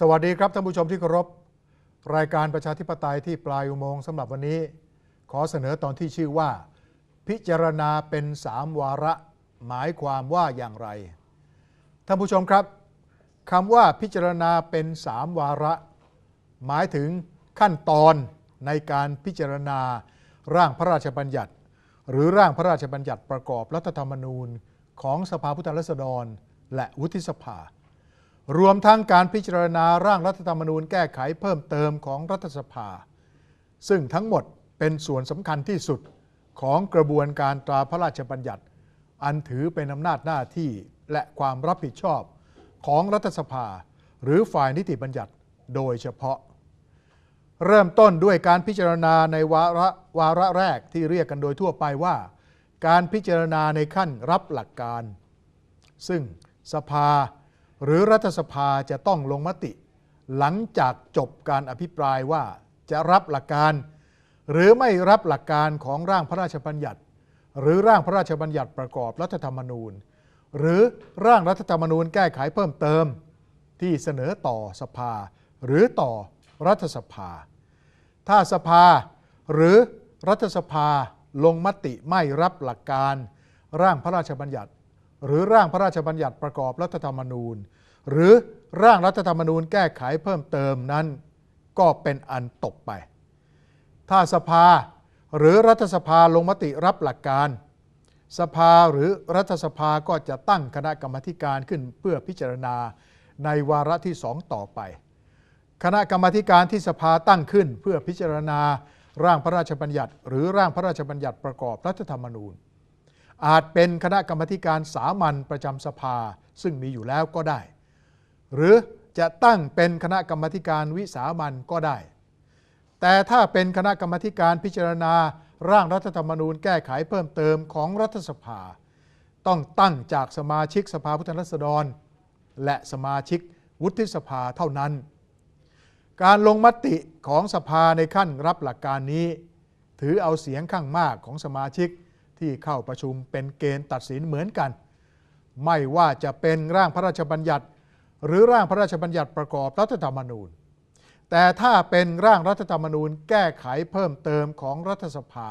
สวัสดีครับท่านผู้ชมที่เคารพรายการประชาธิปไตยที่ปลายอุโมงค์สำหรับวันนี้ ขอเสนอตอนที่ชื่อว่า พิจารณาเป็นสามวาระหมายความว่าอย่างไร ท่านผู้ชมครับคำว่าพิจารณาเป็นสามวาระ หมายถึงขั้นตอนในการพิจารณาร่างพระราชบัญญัติ หรือร่างพระราชบัญญัติประกอบรัฐธรรมนูญของสภาผู้แทนราษฎร และวุฒิสภา รวมทั้งการพิจารณาร่างรัฐธรรมนูญแก้ไขเพิ่มเติมของรัฐสภา ซึ่งทั้งหมดเป็นส่วนสำคัญที่สุดของกระบวนการตราพระราชบัญญัติ อันถือเป็นอำนาจหน้าที่และความรับผิดชอบของรัฐสภา หรือฝ่ายนิติบัญญัติโดยเฉพาะ เริ่มต้นด้วยการพิจารณาในวาระวาระแรกที่เรียกกันโดยทั่วไปว่า การพิจารณาในขั้นรับหลักการ ซึ่งสภา หรือรัฐสภาจะต้องลงมติ หลังจากจบการอภิปรายว่าจะรับหลักการ หรือไม่รับหลักการของร่างพระราชบัญญัติ หรือร่างพระราชบัญญัติประกอบรัฐธรรมนูญ หรือร่างรัฐธรรมนูญแก้ไขเพิ่มเติม ที่เสนอต่อสภา หรือต่อรัฐสภา ถ้าสภาหรือรัฐสภาลงมติไม่รับหลักการ ร่างพระราชบัญญัติ หรือร่างพระราชบัญญัติประกอบรัฐธรรมนูญ หรือร่างรัฐธรรมนูญแก้ไขเพิ่มเติมนั้น ก็เป็นอันตกไป ถ้าสภาหรือรัฐสภาลงมติรับหลักการ สภาหรือรัฐสภาก็จะตั้งคณะกรรมการขึ้นเพื่อพิจารณาในวาระที่สองต่อไป คณะกรรมการที่สภาตั้งขึ้นเพื่อพิจารณาร่างพระราชบัญญัติ หรือร่างพระราชบัญญัติประกอบรัฐธรรมนูญ อาจเป็นคณะกรรมการสามัญประจำสภา ซึ่งมีอยู่แล้วก็ได้ หรือจะตั้งเป็นคณะกรรมการวิสามัญก็ได้ แต่ถ้าเป็นคณะกรรมการพิจารณาร่างรัฐธรรมนูญแก้ไขเพิ่มเติมของรัฐสภา ต้องตั้งจากสมาชิกสภาผู้แทนราษฎร และสมาชิกวุฒิสภาเท่านั้น การลงมติของสภาในขั้นรับหลักการนี้ ถือเอาเสียงข้างมากของสมาชิก ที่เข้าประชุมเป็นเกณฑ์ตัดสินเหมือนกัน ไม่ว่าจะเป็นร่างพระราชบัญญัติ หรือร่างพระราชบัญญัติประกอบรัฐธรรมนูญ แต่ถ้าเป็นร่างรัฐธรรมนูญแก้ไขเพิ่มเติมของรัฐสภา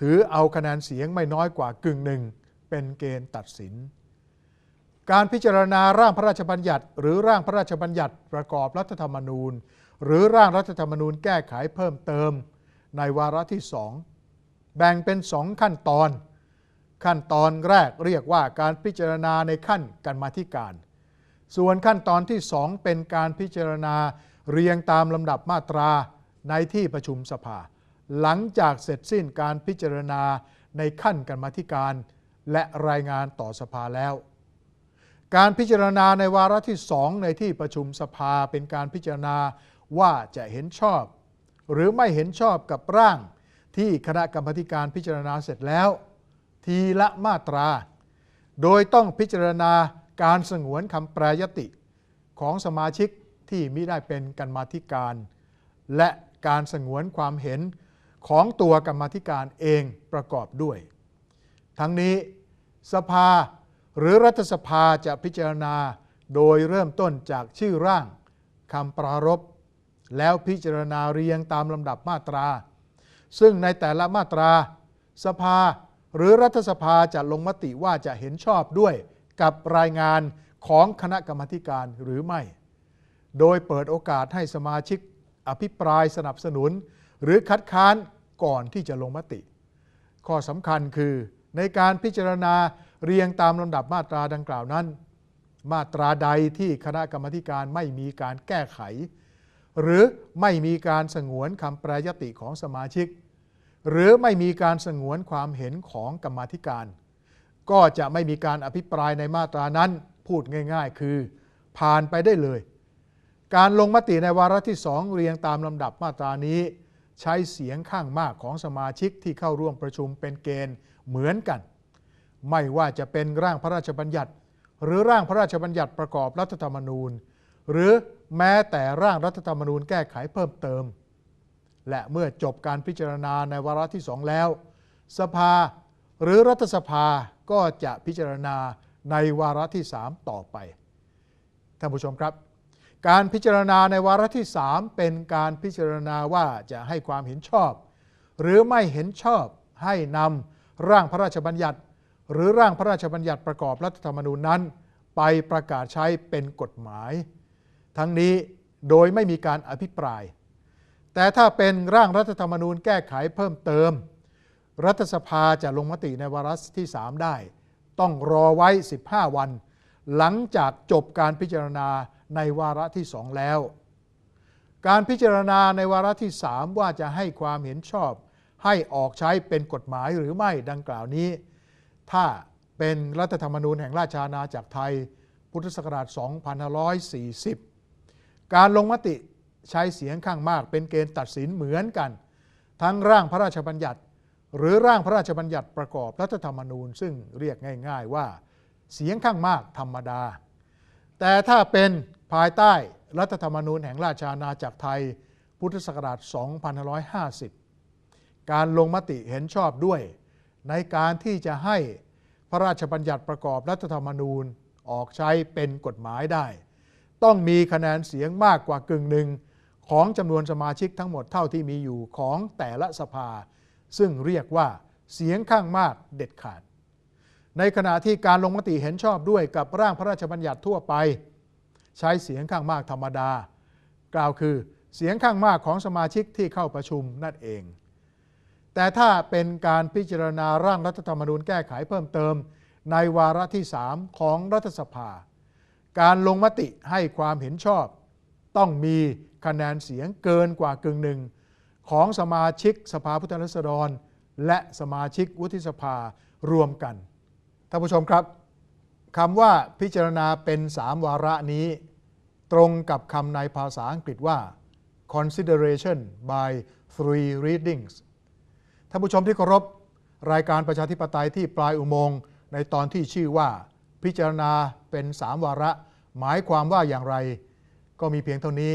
ถือเอาคะแนนเสียงไม่น้อยกว่ากึ่งหนึ่งเป็นเกณฑ์ตัดสิน การพิจารณาร่างพระราชบัญญัติ หรือร่างพระราชบัญญัติประกอบรัฐธรรมนูญ หรือร่างรัฐธรรมนูญแก้ไขเพิ่มเติม ในวาระที่สอง แบ่งเป็นสองขั้นตอน ขั้นตอนแรกเรียกว่าการพิจารณาในขั้นกรรมาธิการ ส่วนขั้นตอนที่สองเป็นการพิจารณาเรียงตามลำดับมาตราในที่ประชุมสภา หลังจากเสร็จสิ้นการพิจารณาในขั้นกรรมาธิการ และรายงานต่อสภาแล้ว การพิจารณาในวาระที่สองในที่ประชุมสภาเป็นการพิจารณาว่าจะเห็นชอบ หรือไม่เห็นชอบกับร่าง ที่คณะกรรมการพิจารณาเสร็จแล้ว ทีละมาตรา โดยต้องพิจารณาการสงวนคำแปรยติของสมาชิกที่มิได้เป็นกรรมาธิการ และการสงวนความเห็นของตัวกรรมาธิการเองประกอบด้วย ทั้งนี้สภาหรือรัฐสภาจะพิจารณาโดยเริ่มต้นจากชื่อร่างคำปรารภแล้วพิจารณาเรียงตามลำดับมาตรา ซึ่งในแต่ละมาตราสภาหรือรัฐสภาจะลงมติว่าจะเห็นชอบด้วยกับรายงานของคณะกรรมการหรือไม่ โดยเปิดโอกาสให้สมาชิกอภิปรายสนับสนุน หรือคัดค้านก่อนที่จะลงมติ ข้อสำคัญคือในการพิจารณาเรียงตามลำดับมาตราดังกล่าวนั้น มาตราใดที่คณะกรรมการไม่มีการแก้ไข หรือไม่มีการสงวนคำแปรยติของสมาชิก หรือไม่มีการสงวนความเห็นของกรรมธิการ ก็จะไม่มีการอภิปรายในมาตรานั้นพูดง่าย ๆ คือ ผ่านไปได้เลย การลงมติในวาระที่สองเรียงตามลำดับมาตรานี้ ใช้เสียงข้างมากของสมาชิกที่เข้าร่วมประชุมเป็นเกณฑ์เหมือนกัน ไม่ว่าจะเป็นร่างพระราชบัญญัติ หรือร่างพระราชบัญญัติประกอบรัฐธรรมนูญ หรือแม้แต่ร่างรัฐธรรมนูญแก้ไขเพิ่มเติม และเมื่อจบการพิจารณาในวาระที่สองแล้ว สภาหรือรัฐสภาก็จะพิจารณาในวาระที่สามต่อไป ท่านผู้ชมครับ การพิจารณาในวาระที่3เป็นการพิจารณาว่าจะให้ความเห็นชอบ หรือไม่เห็นชอบให้นำร่างพระราชบัญญัติ หรือร่างพระราชบัญญัติประกอบรัฐธรรมนูญนั้น ไปประกาศใช้เป็นกฎหมาย ทั้งนี้โดยไม่มีการอภิปราย แต่ถ้าเป็นร่างรัฐธรรมนูญแก้ไขเพิ่มเติม รัฐสภาจะลงมติในวาระที่ 3 ได้ ต้องรอไว้ 15 วัน หลังจากจบการพิจารณาในวาระที่ 2 แล้ว การพิจารณาในวาระที่ 3 ว่าจะให้ความเห็นชอบ ให้ออกใช้เป็นกฎหมายหรือไม่ดังกล่าวนี้ ถ้าเป็นรัฐธรรมนูญแห่งราชอาณาจักรไทย พุทธศักราช 2540 การลงมติ ใช้เสียงข้างมากเป็นเกณฑ์ตัดสินเหมือนกัน ทั้งร่างพระราชบัญญัติ หรือร่างพระราชบัญญัติประกอบรัฐธรรมนูญ ซึ่งเรียกง่าย ๆว่า เสียงข้างมากธรรมดา แต่ถ้าเป็นภายใต้รัฐธรรมนูญแห่งราชอาณาจักรไทย พุทธศักราช 2550 การลงมติเห็นชอบด้วย ในการที่จะให้พระราชบัญญัติประกอบรัฐธรรมนูญออกใช้เป็นกฎหมายได้ ต้องมีคะแนนเสียงมากกว่ากึ่งหนึ่ง ของจำนวนสมาชิกทั้งหมดเท่าที่มีอยู่ของแต่ละสภา ซึ่งเรียกว่าเสียงข้างมากเด็ดขาด ในขณะที่การลงมติเห็นชอบด้วยกับร่างพระราชบัญญัติทั่วไป ใช้เสียงข้างมากธรรมดา กล่าวคือเสียงข้างมากของสมาชิกที่เข้าประชุมนั่นเอง แต่ถ้าเป็นการพิจารณาร่างรัฐธรรมนูญแก้ไขเพิ่มเติม ในวาระที่ 3 ของรัฐสภา การลงมติให้ความเห็นชอบ ต้องมี คะแนนเสียงเกินกว่ากึ่งหนึ่งของสมาชิกสภาผู้แทนราษฎร และสมาชิกวุฒิสภารวมกันท่านผู้ชมครับคำว่าพิจารณาเป็น3วาระนี้ ตรงกับคำในภาษาอังกฤษว่า consideration by three readings ท่านผู้ชมที่เคารพรายการประชาธิปไตยที่ปลายอุโมงค์ในตอนที่ชื่อว่า พิจารณาเป็น3วาระ หมายความว่าอย่างไร ก็มีเพียงเท่านี้